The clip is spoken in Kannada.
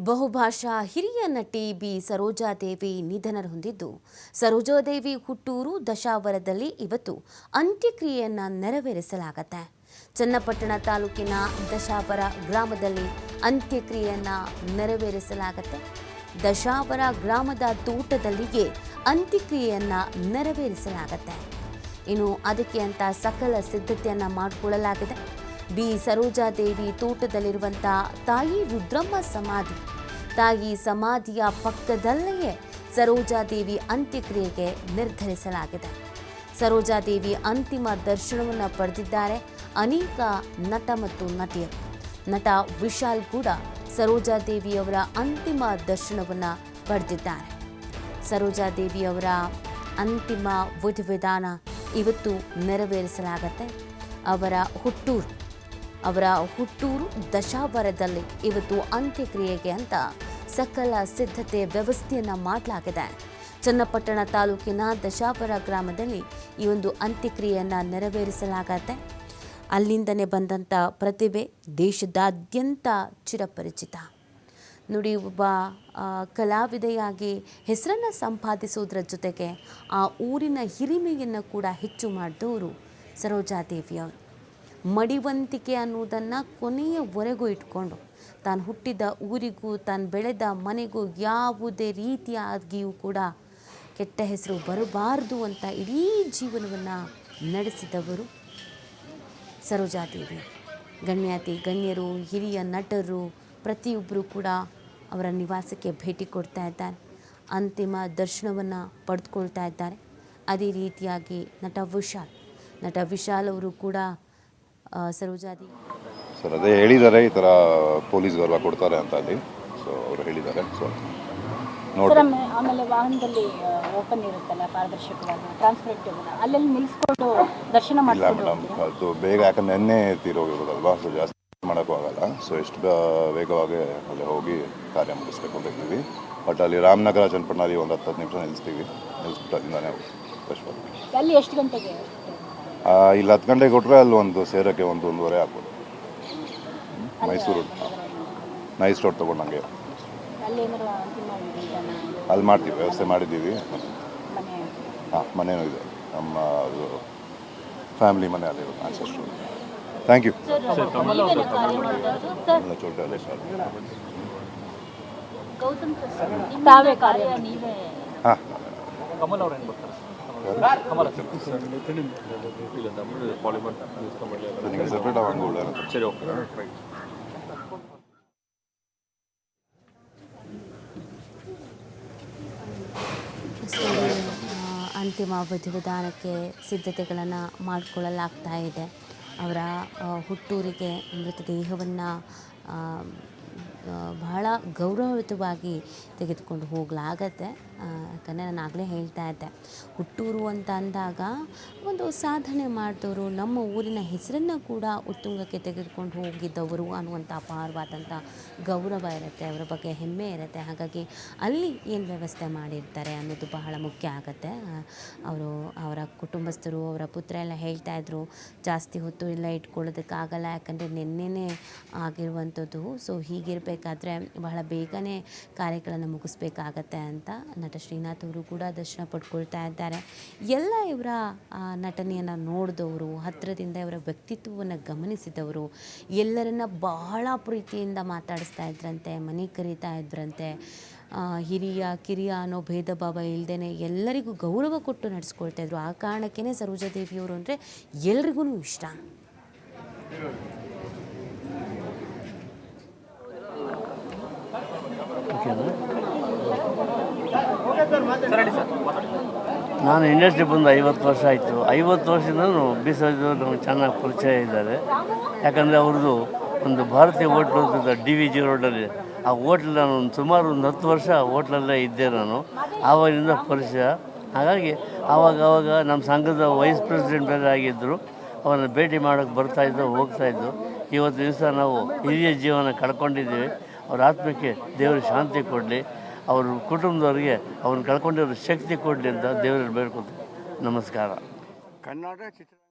ಬಹುಭಾಷಾ ಹಿರಿಯ ನಟಿ ಬಿ. ಸರೋಜಾದೇವಿ ನಿಧನ ಹೊಂದಿದ್ದು. ಸರೋಜಾದೇವಿ ಹುಟ್ಟೂರು ದಶಾವರದಲ್ಲಿ ಇವತ್ತು ಅಂತ್ಯಕ್ರಿಯೆಯನ್ನು ನೆರವೇರಿಸಲಾಗತ್ತೆ. ಚನ್ನಪಟ್ಟಣ ತಾಲೂಕಿನ ದಶಾವರ ಗ್ರಾಮದಲ್ಲಿ ಅಂತ್ಯಕ್ರಿಯೆಯನ್ನು ನೆರವೇರಿಸಲಾಗತ್ತೆ. ದಶಾವರ ಗ್ರಾಮದ ತೋಟದಲ್ಲಿಯೇ ಅಂತ್ಯಕ್ರಿಯೆಯನ್ನು ನೆರವೇರಿಸಲಾಗತ್ತೆ. ಇನ್ನು ಅದಕ್ಕೆ ಅಂತ ಸಕಲ ಸಿದ್ಧತೆಯನ್ನ ಮಾಡಿಕೊಳ್ಳಲಾಗಿದೆ. ಬಿ. ಸರೋಜಾದೇವಿ ತೋಟದಲ್ಲಿರುವಂಥ ತಾಯಿ ರುದ್ರಮ್ಮ ಸಮಾಧಿ. ತಾಯಿ ಸಮಾಧಿಯ ಪಕ್ಕದಲ್ಲಿಯೇ ಸರೋಜಾದೇವಿ ಅಂತ್ಯಕ್ರಿಯೆಗೆ ನಿರ್ಧರಿಸಲಾಗಿದೆ. ಸರೋಜಾದೇವಿ ಅಂತಿಮ ದರ್ಶನವನ್ನು ಪಡೆದಿದ್ದಾರೆ. ಅನೇಕ ನಟ ಮತ್ತು ನಟಿಯರು. ನಟ ವಿಶಾಲ್ ಕೂಡ ಸರೋಜಾದೇವಿಯವರ ಅಂತಿಮ ದರ್ಶನವನ್ನು ಪಡೆದಿದ್ದಾರೆ. ಸರೋಜಾದೇವಿಯವರ ಅಂತಿಮ ವಿಧಿವಿಧಾನ ಇವತ್ತು ನೆರವೇರಿಸಲಾಗತ್ತೆ. ಅವರ ಹುಟ್ಟೂರು ಅವರ ಹುಟ್ಟೂರು ದಶಾವರದಲ್ಲಿ ಇವತ್ತು ಅಂತ್ಯಕ್ರಿಯೆಗೆ ಅಂತ ಸಕಲ ಸಿದ್ಧತೆ ವ್ಯವಸ್ಥೆಯನ್ನು ಮಾಡಲಾಗಿದೆ. ಚನ್ನಪಟ್ಟಣ ತಾಲೂಕಿನ ದಶಾವರ ಗ್ರಾಮದಲ್ಲಿ ಈ ಒಂದು ಅಂತ್ಯಕ್ರಿಯೆಯನ್ನು ನೆರವೇರಿಸಲಾಗತ್ತೆ. ಅಲ್ಲಿಂದನೇ ಬಂದಂಥ ಪ್ರತಿಭೆ ದೇಶದಾದ್ಯಂತ ಚಿರಪರಿಚಿತ. ನುಡಿ, ಒಬ್ಬ ಕಲಾವಿದೆಯಾಗಿ ಹೆಸರನ್ನು ಸಂಪಾದಿಸೋದ್ರ ಜೊತೆಗೆ ಆ ಊರಿನ ಹಿರಿಮೆಯನ್ನು ಕೂಡ ಹೆಚ್ಚು ಮಾಡಿದವರು ಸರೋಜಾದೇವಿಯವರು ಮಡಿವಂತಿಕೆ ಅನ್ನುವುದನ್ನು ಕೊನೆಯವರೆಗೂ ಇಟ್ಕೊಂಡು ತಾನು ಹುಟ್ಟಿದ ಊರಿಗೂ, ತಾನು ಬೆಳೆದ ಮನೆಗೂ ಯಾವುದೇ ರೀತಿಯಾಗಿಯೂ ಕೂಡ ಕೆಟ್ಟ ಹೆಸರು ಬರಬಾರದು ಅಂತ ಇಡೀ ಜೀವನವನ್ನು ನಡೆಸಿದವರು ಸರೋಜಾದೇವಿ. ಗಣ್ಯಾತಿ, ಗಣ್ಯರು, ಹಿರಿಯ ನಟರು ಪ್ರತಿಯೊಬ್ಬರು ಕೂಡ ಅವರ ನಿವಾಸಕ್ಕೆ ಭೇಟಿ ಕೊಡ್ತಾ ಇದ್ದಾರೆ. ಅಂತಿಮ ದರ್ಶನವನ್ನು ಪಡೆದುಕೊಳ್ತಾ ಇದ್ದಾರೆ. ಅದೇ ರೀತಿಯಾಗಿ ನಟ ವಿಶಾಲ್. ನಟ ವಿಶಾಲ್ ಅವರು ಕೂಡ ಆ, ಸರೋಜಾದೇವಿ ಸರ್ ಅದೇ ಹೇಳಿದ್ದಾರೆ ಈ ಥರ ಪೊಲೀಸ್ ಗೌರವ ಕೊಡ್ತಾರೆ ಅಂತ ಅಲ್ಲಿ ಸೊ ಅವರು ಹೇಳಿದ್ದಾರೆ. ಸೊ ನೋಡಿ ಸರ್ ಆಮೇ- ಆಮೇಲೆ ವಾಹನದಲ್ಲಿ ಓಪನ್ ಇರುತ್ತಲ್ಲ ಪಾರದರ್ಶಕವಾಗಿ ಟ್ರಾನ್ಸ್ಪರೆಂಟ್ ಅಲ್ಲೆಲ್ಲಿ ನಿಲ್ಲಿಸ್ಕೊಂಡು ದರ್ಶನ ಇಲ್ಲ ಮಾಡ್ಕೊಂಡು ಮೇಡಮ್ ಅದು ಬೇಗ ಯಾಕಂದ್ರೆ ನೆನ್ನೆ ತೀರೋಗಿರೋದಲ್ವಾ ಸೊ ಜಾಸ್ತಿ ಮಾಡೋಕ್ಕೂ ಆಗಲ್ಲ. ಸೊ ಎಷ್ಟು ಬೇ- ವೇಗವಾಗಿ ಅಲ್ಲಿ ಹೋಗಿ ಕಾರ್ಯ ಮುಗಿಸ್ಬೇಕು ಅಂತ ಇದ್ದೀವಿ. ಬಟ್ ಅಲ್ಲಿ ರಾಮನಗರ ಚನ್ನಪಟ್ಟಣದಲ್ಲಿ ಒಂದು ಹತ್ತು ಹತ್ತು ನಿಮಿಷ ನಿಲ್ಲಿಸ್ತೀವಿ ನಿಲ್ಲಿಸ್ಬಿಟ್ಟು ಅಲ್ಲಿಂದಾನೆ ಅಲ್ಲಿ ಎಷ್ಟು ಗಂಟೆಗೆ? ಇಲ್ಲಿ ಹತ್ತು ಗಂಟೆಗೆ ಕೊಟ್ಟರೆ ಅಲ್ಲಿ ಒಂದು ಸೇರೋಕ್ಕೆ ಒಂದು ಒಂದೂವರೆ ಆಗ್ಬೋದು. ಮೈಸೂರು ನೈಸ್ ರೋಡ್ ತೊಗೊಂಡಂಗೆ. ಅಲ್ಲಿ ಮಾಡ್ತೀವಿ ವ್ಯವಸ್ಥೆ ಮಾಡಿದ್ದೀವಿ. ಮನೆ ಹಾಂ ಮನೇನೂ ಇದೆ. ನಮ್ಮ ಅದು ಫ್ಯಾಮಿಲಿ ಮನೆ ಅಲ್ಲಿರೋದು ಆನ್ಸೆಸ್ಟ್ರು ಥ್ಯಾಂಕ್ ಯು ಹಾಂ. ಸರಿ ಓಕೆ ಸೊ, ಆ, ಅಂತಿಮ ವಿಧಿವಿಧಾನಕ್ಕೆ ಸಿದ್ಧತೆಗಳನ್ನು ಮಾಡಿಕೊಳ್ಳಲಾಗ್ತಾ ಇದೆ. ಅವರ ಹುಟ್ಟೂರಿಗೆ ಮೃತದೇಹವನ್ನು ಬಹಳ ಗೌರವಯುತವಾಗಿ ತೆಗೆದುಕೊಂಡು ಹೋಗಲಾಗತ್ತೆ. ಯಾಕಂದರೆ ನಾನು ಆಗಲೇ ಹೇಳ್ತಾ ಇದ್ದೆ. ಹುಟ್ಟೂರು ಅಂತ ಅಂದಾಗ ಒಂದು ಸಾಧನೆ ಮಾಡಿದವರು, ನಮ್ಮ ಊರಿನ ಹೆಸರನ್ನು ಕೂಡ ಉತ್ತುಂಗಕ್ಕೆ ತೆಗೆದುಕೊಂಡು ಹೋಗಿದ್ದವರು ಅನ್ನುವಂಥ ಅಪಾರವಾದಂಥ ಗೌರವ ಇರುತ್ತೆ, ಅವರ ಬಗ್ಗೆ ಹೆಮ್ಮೆ ಇರುತ್ತೆ. ಹಾಗಾಗಿ ಅಲ್ಲಿ ಏನು ವ್ಯವಸ್ಥೆ ಮಾಡಿರ್ತಾರೆ ಅನ್ನೋದು ಬಹಳ ಮುಖ್ಯ ಆಗುತ್ತೆ. ಅವರು ಅವರ ಕುಟುಂಬಸ್ಥರು, ಅವರ ಪುತ್ರ ಎಲ್ಲ ಹೇಳ್ತಾ ಇದ್ರು, ಜಾಸ್ತಿ ಹೊತ್ತು ಇಲ್ಲ ಇಟ್ಕೊಳ್ಳೋದಕ್ಕಾಗಲ್ಲ, ಯಾಕಂದರೆ ನಿನ್ನೆನೇ ಆಗಿರುವಂಥದ್ದು. ಸೊ ಹೀಗಿರಬೇಕಾದ್ರೆ ಬಹಳ ಬೇಗನೆ ಕಾರ್ಯಗಳನ್ನು ಮುಗಿಸ್ಬೇಕಾಗತ್ತೆ ಅಂತ ನಟ ಶ್ರೀನಾಥ್ ಅವರು ಕೂಡ ದರ್ಶನ ಪಡ್ಕೊಳ್ತಾ ಇದ್ದಾರೆ. ಎಲ್ಲ ಇವರ ನಟನೆಯನ್ನು ನೋಡಿದವರು, ಹತ್ತಿರದಿಂದ ಇವರ ವ್ಯಕ್ತಿತ್ವವನ್ನು ಗಮನಿಸಿದವರು, ಎಲ್ಲರನ್ನ ಬಹಳ ಪ್ರೀತಿಯಿಂದ ಮಾತಾಡಿಸ್ತಾ ಇದ್ರಂತೆ, ಮನೆ ಕರೀತಾ ಇದ್ರಂತೆ. ಹಿರಿಯ, ಕಿರಿಯ ಅನ್ನೋ ಭೇದ ಭಾವ ಇಲ್ಲದೇ ಎಲ್ಲರಿಗೂ ಗೌರವ ಕೊಟ್ಟು ನಡೆಸ್ಕೊಳ್ತಾ ಇದ್ರು. ಆ ಕಾರಣಕ್ಕೇ ಸರೋಜಾದೇವಿಯವರು ಅಂದರೆ ಎಲ್ರಿಗೂ ಇಷ್ಟ. ನಾನು ಇಂಡಸ್ಟ್ರಿ ಬಂದು ಐವತ್ತು ವರ್ಷ ಆಯಿತು. ಐವತ್ತು ವರ್ಷದಿಂದ ಬಿ ನಮಗೆ ಚೆನ್ನಾಗಿ ಪರಿಚಯ ಇದ್ದಾರೆ. ಯಾಕಂದರೆ ಅವ್ರದ್ದು ಒಂದು ಭಾರತೀಯ ಹೋಟ್ಲು ಅಂತ ಡಿ ವಿ ಜಿ ರೋಡಲ್ಲಿ ಆ ಹೋಟ್ಲ್ ನಾನು ಒಂದು ಸುಮಾರು ಒಂದು ಹತ್ತು ವರ್ಷ ಹೋಟ್ಲಲ್ಲೇ ಇದ್ದೆ ನಾನು. ಆವಾಗಿಂದ ಪರಿಚಯ. ಹಾಗಾಗಿ ಆವಾಗ ಆವಾಗ ನಮ್ಮ ಸಂಘದ ವೈಸ್ ಪ್ರೆಸಿಡೆಂಟ್ ಬೇರೆ ಆಗಿದ್ದರು ಅವರನ್ನು ಭೇಟಿ ಮಾಡೋಕ್ಕೆ ಬರ್ತಾಯಿದ್ದು ಹೋಗ್ತಾಯಿದ್ದು ಇವತ್ತು ದಿವಸ ನಾವು ಹಿರಿಯ ಜೀವನ ಕಳ್ಕೊಂಡಿದ್ದೀವಿ. ಅವ್ರ ಆತ್ಮಕ್ಕೆ ದೇವರು ಶಾಂತಿ ಕೊಡಲಿ, ಅವ್ರ ಕುಟುಂಬದವ್ರಿಗೆ ಅವ್ರನ್ನ ಕಳ್ಕೊಂಡಿರೋ ಶಕ್ತಿ ಕೊಡಲಿ ಅಂತ ದೇವರಲ್ಲಿ ಬೇಡ್ಕೊಳ್ತೀನಿ. ನಮಸ್ಕಾರ. ಕನ್ನಡ ಚಿತ್ರ